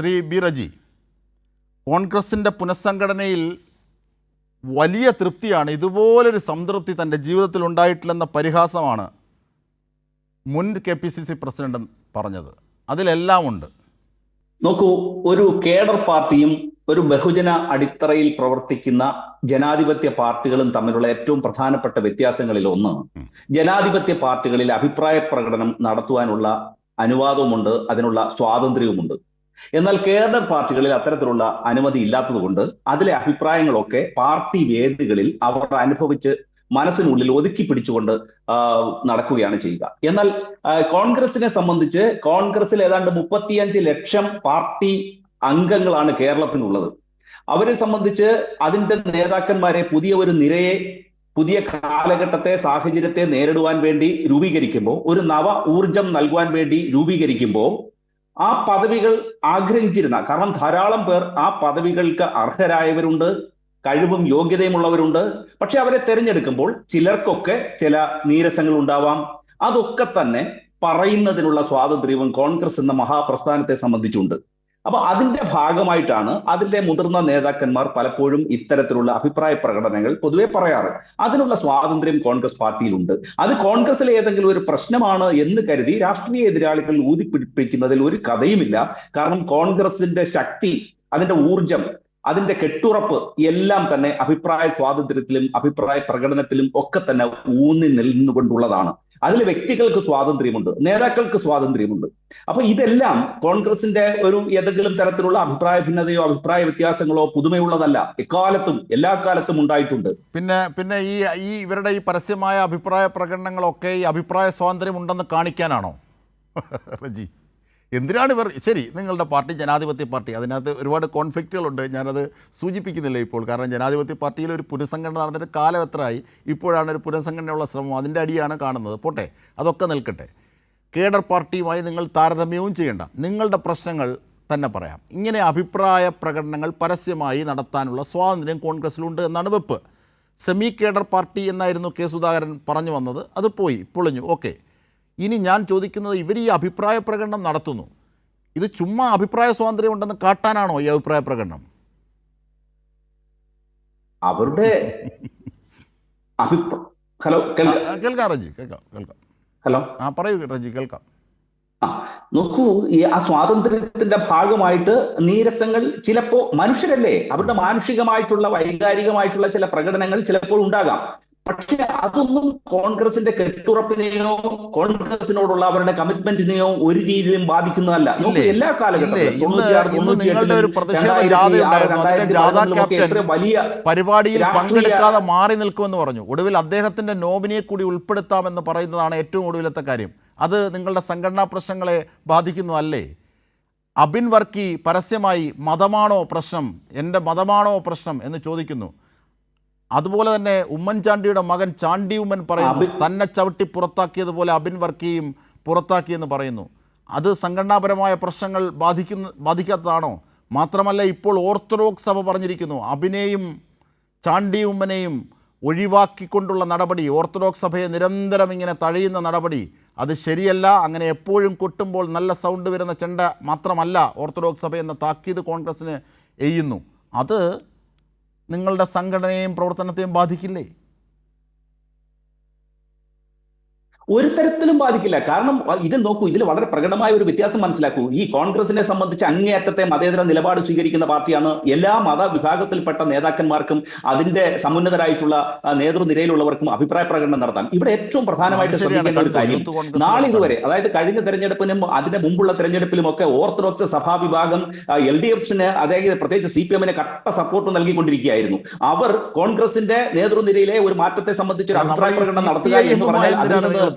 ശ്രീ ബിറജി കോൺഗ്രസിന്റെ പുനഃസംഘടനയിൽ വലിയ തൃപ്തിയാണ് ഇതുപോലൊരു സംതൃപ്തി തന്റെ ജീവിതത്തിൽ ഉണ്ടായിട്ടില്ലെന്ന പരിഹാസമാണ് മുൻ K P C C president പറഞ്ഞത്. അതിലെല്ലാം ഉണ്ട്. നോക്കൂ ഒരു കേഡർ പാർട്ടിയും ഒരു ബഹുജന അടിത്തറയിൽ പ്രവർത്തിക്കുന്ന ജനാധിപത്യ പാർട്ടികളും തമ്മിലുള്ള ഏറ്റവും പ്രധാനപ്പെട്ട വ്യത്യാസങ്ങളിൽ ഒന്ന്. ജനാധിപത്യ പാർട്ടികളിൽ അഭിപ്രായ പ്രകടനം നടത്തുവാനുള്ള അനുവാദവുമുണ്ട് അതിനുള്ള സ്വാതന്ത്ര്യവുമുണ്ട്. എന്നാൽ കേഡർ പാർട്ടികളിൽ അത്തരത്തിലുള്ള അനുമതി ഇല്ലാത്തതുകൊണ്ട് അതിലെ അഭിപ്രായങ്ങളൊക്കെ പാർട്ടി വേദികളിൽ അവർ അനുഭവിച്ച് മനസ്സിനുള്ളിൽ ഒതുക്കി പിടിച്ചുകൊണ്ട് നടക്കുകയാണ് ചെയ്യുക. എന്നാൽ കോൺഗ്രസിനെ സംബന്ധിച്ച് കോൺഗ്രസിൽ ഏതാണ്ട് മുപ്പത്തിയഞ്ച് ലക്ഷം പാർട്ടി അംഗങ്ങളാണ് കേരളത്തിനുള്ളത്. അവരെ സംബന്ധിച്ച് അതിന്റെ നേതാക്കന്മാരെ പുതിയ ഒരു നിരയെ പുതിയ കാലഘട്ടത്തെ സാഹചര്യത്തെ നേരിടുവാൻ വേണ്ടി രൂപീകരിക്കുമ്പോൾ ഒരു നവ ഊർജം നൽകുവാൻ വേണ്ടി രൂപീകരിക്കുമ്പോൾ ആ പദവികൾ ആഗ്രഹിച്ചിരുന്ന കാരണം ധാരാളം പേർ ആ പദവികൾക്ക് അർഹരായവരുണ്ട് കഴിവും യോഗ്യതയുമുള്ളവരുണ്ട്. പക്ഷെ അവരെ തെരഞ്ഞെടുക്കുമ്പോൾ ചിലർക്കൊക്കെ ചില നീരസങ്ങൾ ഉണ്ടാവാം. അതൊക്കെ തന്നെ പറയുന്നതിനുള്ള സ്വാതന്ത്ര്യവും കോൺഗ്രസ് എന്ന മഹാപ്രസ്ഥാനത്തെ സംബന്ധിച്ചുണ്ട്. അപ്പൊ അതിന്റെ ഭാഗമായിട്ടാണ് അതിന്റെ മുതിർന്ന നേതാക്കന്മാർ പലപ്പോഴും ഇത്തരത്തിലുള്ള അഭിപ്രായ പ്രകടനങ്ങൾ പൊതുവെ പറയാറ്. അതിനുള്ള സ്വാതന്ത്ര്യം കോൺഗ്രസ് പാർട്ടിയിലുണ്ട്. അത് കോൺഗ്രസിലെ ഏതെങ്കിലും ഒരു പ്രശ്നമാണ് എന്ന് കരുതി രാഷ്ട്രീയ എതിരാളികൾ ഊതിപ്പിടിപ്പിക്കുന്നതിൽ ഒരു കഥയുമില്ല. കാരണം കോൺഗ്രസിന്റെ ശക്തി അതിന്റെ ഊർജം അതിന്റെ കെട്ടുറപ്പ് എല്ലാം തന്നെ അഭിപ്രായ സ്വാതന്ത്ര്യത്തിലും അഭിപ്രായ പ്രകടനത്തിലും ഒക്കെ തന്നെ ഊന്നി നിന്നുകൊണ്ടുള്ളതാണ്. അതിൽ വ്യക്തികൾക്ക് സ്വാതന്ത്ര്യമുണ്ട് നേതാക്കൾക്ക് സ്വാതന്ത്ര്യമുണ്ട്. അപ്പൊ ഇതെല്ലാം കോൺഗ്രസിന്റെ ഒരു ഏതെങ്കിലും തരത്തിലുള്ള അഭിപ്രായ ഭിന്നതയോ അഭിപ്രായ വ്യത്യാസങ്ങളോ പുതുമയുള്ളതല്ല. എക്കാലത്തും എല്ലാ കാലത്തും ഉണ്ടായിട്ടുണ്ട്. പിന്നെ പിന്നെ ഈ ഈ ഇവരുടെ ഈ പരസ്യമായ അഭിപ്രായ പ്രകടനങ്ങളൊക്കെ ഈ അഭിപ്രായ സ്വാതന്ത്ര്യം ഉണ്ടെന്ന് കാണിക്കാനാണോ? റജി. എന്തിനാണ് ഇവർ ശരി നിങ്ങളുടെ പാർട്ടി ജനാധിപത്യ പാർട്ടി. അതിനകത്ത് ഒരുപാട് കോൺഫ്ലിക്റ്റുകളുണ്ട്. ഞാനത് സൂചിപ്പിക്കുന്നില്ല ഇപ്പോൾ. കാരണം ജനാധിപത്യ പാർട്ടിയിൽ ഒരു പുനഃസംഘടന നടന്നിട്ട് കാലം എത്രയായി? ഇപ്പോഴാണ് ഒരു പുനഃസംഘടനയുള്ള ശ്രമം. അതിന്റെ അടിയാണ് കാണുന്നത്. പോട്ടെ അതൊക്കെ നിൽക്കട്ടെ. കേഡർ പാർട്ടിയുമായി നിങ്ങൾ താരതമ്യവും ചെയ്യേണ്ട. നിങ്ങളുടെ പ്രശ്നങ്ങൾ തന്നെ പറയാം. ഇങ്ങനെ അഭിപ്രായ പ്രകടനങ്ങൾ പരസ്യമായി നടത്താനുള്ള സ്വാതന്ത്ര്യം കോൺഗ്രസ്സിലുണ്ട് എന്നാണ് വെപ്പ്. സെമി കേഡർ പാർട്ടി എന്നായിരുന്നു കെ സുധാകരൻ പറഞ്ഞു വന്നത്. അത് പോയി പൊളിഞ്ഞു. ഓക്കെ. ഇനി ഞാൻ ചോദിക്കുന്നത് ഇവർ ഈ അഭിപ്രായ പ്രകടനം നടത്തുന്നു. ഇത് ചുമ്മാ അഭിപ്രായ സ്വാതന്ത്ര്യം ഉണ്ടെന്ന് കാട്ടാനാണോ ഈ അഭിപ്രായ പ്രകടനം? അവരുടെ ഹലോ കേൾക്ക റജി കേൾക്കാം കേൾക്കാം. ഹലോ. ആ പറയൂ റജി കേൾക്കാം. ആ നോക്കൂ ഈ ആ സ്വാതന്ത്ര്യത്തിന്റെ ഭാഗമായിട്ട് നീരസങ്ങൾ ചിലപ്പോ മനുഷ്യരല്ലേ? അവരുടെ മാനുഷികമായിട്ടുള്ള വൈകാരികമായിട്ടുള്ള ചില പ്രകടനങ്ങൾ ചിലപ്പോൾ ഉണ്ടാകാം. പക്ഷെ അതൊന്നും കോൺഗ്രസിന്റെ കെട്ടുറപ്പിനെയോ കോൺഗ്രസിനോടുള്ള അവരുടെ കമ്മിറ്റ്മെന്റിനെയോ ഒരു രീതിയിലും ബാധിക്കുന്നതല്ല. എല്ലാ കാലഘട്ടത്തിലും വലിയ പരിപാടിയിൽ പങ്കെടുക്കാതെ മാറി നിൽക്കുമെന്ന് പറഞ്ഞു. ഒടുവിൽ അദ്ദേഹത്തിന്റെ നോമിനിയെ കൂടി ഉൾപ്പെടുത്താമെന്ന് പറയുന്നതാണ് ഏറ്റവും ഒടുവിലത്തെ കാര്യം. അത് നിങ്ങളുടെ സംഘടനാ പ്രശ്നങ്ങളെ ബാധിക്കുന്നതല്ലേ? അബിൻ വർക്കി പരസ്യമായി മതമാണോ പ്രശ്നം? എന്റെ മതമാണോ പ്രശ്നം? എന്ന് ചോദിക്കുന്നു. അതുപോലെ തന്നെ ഉമ്മൻചാണ്ടിയുടെ മകൻ ചാണ്ടി ഉമ്മൻ പറയുന്നു തന്നെ ചവിട്ടി പുറത്താക്കിയതുപോലെ അബിൻ വർക്കിയും പുറത്താക്കിയെന്ന് പറയുന്നു. അത് സംഘടനാപരമായ പ്രശ്നങ്ങൾ ബാധിക്കുന്ന ബാധിക്കാത്തതാണോ? മാത്രമല്ല ഇപ്പോൾ ഓർത്തഡോക്സ് സഭ പറഞ്ഞിരിക്കുന്നു അബിനെയും ചാണ്ടി ഉമ്മനെയും ഒഴിവാക്കിക്കൊണ്ടുള്ള നടപടി ഓർത്തഡോക്സ് സഭയെ നിരന്തരം ഇങ്ങനെ തഴയുന്ന നടപടി അത് ശരിയല്ല അങ്ങനെ എപ്പോഴും കൊട്ടുമ്പോൾ നല്ല സൗണ്ട് വരുന്ന ചെണ്ട മാത്രമല്ല ഓർത്തഡോക്സ് സഭ എന്ന താക്കീത് കോൺഗ്രസ്സിന് എയ്യുന്നു. അത് നിങ്ങളുടെ സംഘടനയെയും പ്രവർത്തനത്തെയും ബാധിക്കില്ലേ? ഒരു തരത്തിലും ബാധിക്കില്ല. കാരണം ഇത് നോക്കൂ ഇതിൽ വളരെ പ്രകടമായ ഒരു വ്യത്യാസം മനസ്സിലാക്കൂ. ഈ കോൺഗ്രസിനെ സംബന്ധിച്ച് അങ്ങേയറ്റത്തെ മതേതര നിലപാട് സ്വീകരിക്കുന്ന പാർട്ടിയാണ് എല്ലാ മതവിഭാഗത്തിൽപ്പെട്ട നേതാക്കന്മാർക്കും അതിന്റെ സമുന്നതരായിട്ടുള്ള നേതൃനിരയിലുള്ളവർക്കും അഭിപ്രായ പ്രകടനം നടത്താം ഇവിടെ ഏറ്റവും പ്രധാനമായിട്ട് ശ്രദ്ധിക്കേണ്ട ഒരു കാര്യം നാളെ ഇതുവരെ അതായത് കഴിഞ്ഞ തെരഞ്ഞെടുപ്പിനും അതിന്റെ മുമ്പുള്ള തെരഞ്ഞെടുപ്പിലും ഒക്കെ ഓർത്തഡോക്സ് സഭാ വിഭാഗം എൽ ഡി എഫിന് അതായത് പ്രത്യേകിച്ച് സി പി എമ്മിന് കട്ട സപ്പോർട്ട് നൽകിക്കൊണ്ടിരിക്കുകയായിരുന്നു. അവർ കോൺഗ്രസിന്റെ നേതൃനിരയിലെ ഒരു മാറ്റത്തെ സംബന്ധിച്ച് ഒരു അഭിപ്രായ പ്രകടനം നടത്തുക എന്ന് പറഞ്ഞാൽ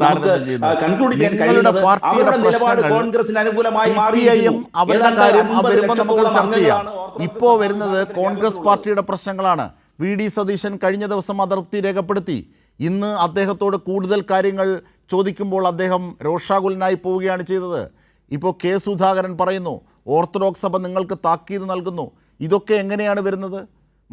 താരതമ്യം ചെയ്യുന്നത്? നിങ്ങളുടെ പാർട്ടിയുടെ പ്രശ്നങ്ങൾ സി പി മാറിയിരിക്കുന്നു. അവരുടെ കാര്യം വരുമ്പോൾ നമുക്ക് ചർച്ച ചെയ്യാം. ഇപ്പോൾ വരുന്നത് കോൺഗ്രസ് പാർട്ടിയുടെ പ്രശ്നങ്ങളാണ്. വി ഡി സതീശൻ കഴിഞ്ഞ ദിവസം അതൃപ്തി രേഖപ്പെടുത്തി. ഇന്ന് അദ്ദേഹത്തോട് കൂടുതൽ കാര്യങ്ങൾ ചോദിക്കുമ്പോൾ അദ്ദേഹം രോഷാകുലനായി പോവുകയാണ് ചെയ്തത്. ഇപ്പോൾ കെ സുധാകരൻ പറയുന്നു ഓർത്തഡോക്സ് സഭ നിങ്ങൾക്ക് താക്കീത് നൽകുന്നു. ഇതൊക്കെ എങ്ങനെയാണ് വരുന്നത്?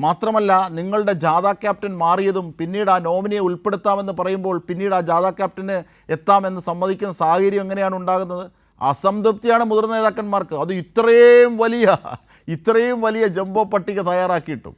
മാത്രമല്ല നിങ്ങളുടെ ജാഥ ക്യാപ്റ്റൻ മാറിയതും പിന്നീട് ആ നോമിനിയെ ഉൾപ്പെടുത്താമെന്ന് പറയുമ്പോൾ പിന്നീട് ആ ജാഥ ക്യാപ്റ്റന് എത്താമെന്ന് സമ്മതിക്കുന്ന സാഹചര്യം എങ്ങനെയാണ് ഉണ്ടാകുന്നത്? അസംതൃപ്തിയാണ് മുതിർന്ന നേതാക്കന്മാർക്ക്. അത് ഇത്രയും വലിയ ഇത്രയും വലിയ ജംബോ പട്ടിക തയ്യാറാക്കിയിട്ടും.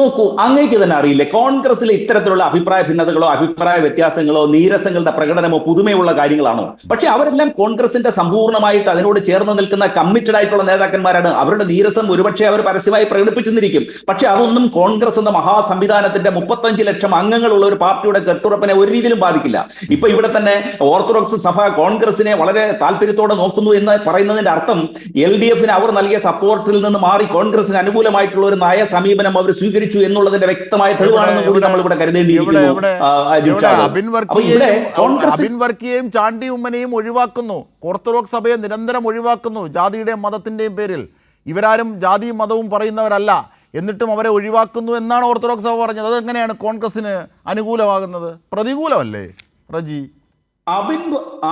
നോക്കൂ അങ്ങേക്ക് തന്നെ അറിയില്ലേ കോൺഗ്രസിലെ ഇത്തരത്തിലുള്ള അഭിപ്രായ ഭിന്നതകളോ അഭിപ്രായ വ്യത്യാസങ്ങളോ നീരസങ്ങളുടെ പ്രകടനമോ പുതുമയുള്ള കാര്യങ്ങളാണോ? പക്ഷെ അവരെല്ലാം കോൺഗ്രസിന്റെ സമ്പൂർണമായിട്ട് അതിനോട് ചേർന്ന് നിൽക്കുന്ന കമ്മിറ്റഡ് ആയിട്ടുള്ള നേതാക്കന്മാരാണ്. അവരുടെ നീരസം ഒരുപക്ഷെ അവർ പരസ്യമായി പ്രകടിപ്പിച്ചിരിക്കും പക്ഷെ അതൊന്നും കോൺഗ്രസ് എന്ന മഹാസംവിധാനത്തിന്റെ മുപ്പത്തഞ്ച് ലക്ഷം അംഗങ്ങളുള്ള ഒരു പാർട്ടിയുടെ കെട്ടുറപ്പിനെ ഒരു രീതിയിലും ബാധിക്കില്ല. ഇപ്പൊ ഇവിടെ തന്നെ ഓർത്തഡോക്സ് സഭ കോൺഗ്രസിനെ വളരെ താല്പര്യത്തോടെ നോക്കുന്നു എന്ന് പറയുന്നതിന്റെ അർത്ഥം എൽ ഡി എഫിന് അവർ നൽകിയ സപ്പോർട്ടിൽ നിന്ന് മാറി കോൺഗ്രസിന് അനുകൂലമായിട്ടുള്ള ഒരു നയ സമീപനം അവർ സ്വീകരിച്ചു എന്നുള്ളതിന്റെ വ്യക്തമായ തെളിവാണെന്ന് കൂടി നമ്മൾ ഇവിടെ കരുതേണ്ടിയിരിക്കുന്നു ചാണ്ടി ഉമ്മനെയും ഒഴിവാക്കുന്നു. ഓർത്തഡോക്സ് സഭയെ നിരന്തരം ഒഴിവാക്കുന്നു ജാതിയുടെയും മതത്തിന്റെയും പേരിൽ. ഇവരാരും ജാതിയും മതവും പറയുന്നവരല്ല. എന്നിട്ടും അവരെ ഒഴിവാക്കുന്നു എന്നാണ് ഓർത്തഡോക്സ് സഭ പറഞ്ഞത്. അതെങ്ങനെയാണ് കോൺഗ്രസിന് അനുകൂലമാകുന്നത്? പ്രതികൂലമല്ലേ? റജി. അബിൻ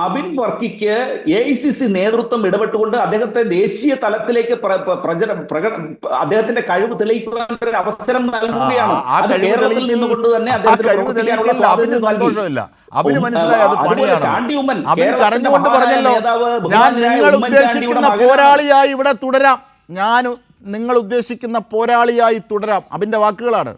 അബിൻ വർക്കിക്ക് എ ഐ സി സി നേതൃത്വം ഇടപെട്ടുകൊണ്ട് അദ്ദേഹത്തെ ദേശീയ തലത്തിലേക്ക് അദ്ദേഹത്തിന്റെ കഴിവ് തെളിയിക്കുവാൻ ഒരു അവസരം നൽകുകയാണ്. അത് കേരളത്തിൽ നിന്നുകൊണ്ട് തന്നെ അബിന് മനസ്സിലായി? അത് പണിയാണ്. അബിൻ കരഞ്ഞുകൊണ്ട് പറഞ്ഞല്ലോ ഞാൻ നിങ്ങൾ ഉദ്ദേശിക്കുന്ന പോരാളിയായി ഇവിടെ തുടരാം. ഞാൻ നിങ്ങൾ ഉദ്ദേശിക്കുന്ന പോരാളിയായി തുടരാം. അബിന്റെ വാക്കുകളാണ്.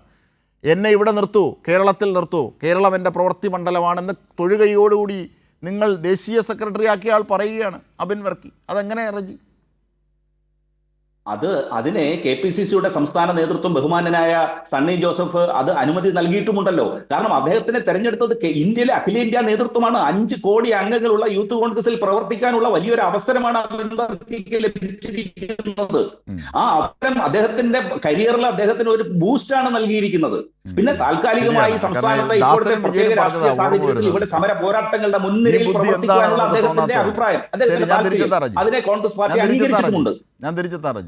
എന്നെ ഇവിടെ നിർത്തൂ കേരളത്തിൽ നിർത്തൂ. കേരളം എന്റെ പ്രവൃത്തി മണ്ഡലമാണെന്ന് തൊഴുകയോടുകൂടി നിങ്ങൾ ദേശീയ സെക്രട്ടറി ആക്കിയ ആൾ പറയുകയാണ് അബിൻ വർക്കി. അതെങ്ങനെ റജി? അത് അതിനെ കെ പി സി സിയുടെ സംസ്ഥാന നേതൃത്വം ബഹുമാനനായ സണ്ണി ജോസഫ് അത് അനുമതി നൽകിയിട്ടുമുണ്ടല്ലോ. കാരണം അദ്ദേഹത്തിനെ തെരഞ്ഞെടുത്തത് ഇന്ത്യയിലെ അഖിലേന്ത്യാ നേതൃത്വമാണ്. അഞ്ച് കോടി അംഗങ്ങളുള്ള യൂത്ത് കോൺഗ്രസിൽ പ്രവർത്തിക്കാനുള്ള വലിയൊരു അവസരമാണ് ലഭിച്ചിരിക്കുന്നത്. ആ അവസരം അദ്ദേഹത്തിന്റെ കരിയറിൽ അദ്ദേഹത്തിന് ഒരു ബൂസ്റ്റാണ് നൽകിയിരിക്കുന്നത്. പിന്നെ താൽക്കാലികമായി സംസ്ഥാനത്തെ ഇപ്പോഴത്തെ പ്രത്യേക രാഷ്ട്രീയ സാഹചര്യത്തിൽ ഇവിടെ സമര പോരാട്ടങ്ങളുടെ മുൻനിരയിൽ പ്രവർത്തിക്കാനുള്ള അദ്ദേഹത്തിന്റെ. അഭിപ്രായം. അദ്ദേഹത്തിന്റെ താല്പര്യം അതിനെ കോൺഗ്രസ് പാർട്ടി അംഗീകരിച്ചിട്ടുണ്ട്. അംഗീകരിച്ചിട്ടുമുണ്ട് ഞാൻ തിരിച്ചെത്താം റജി.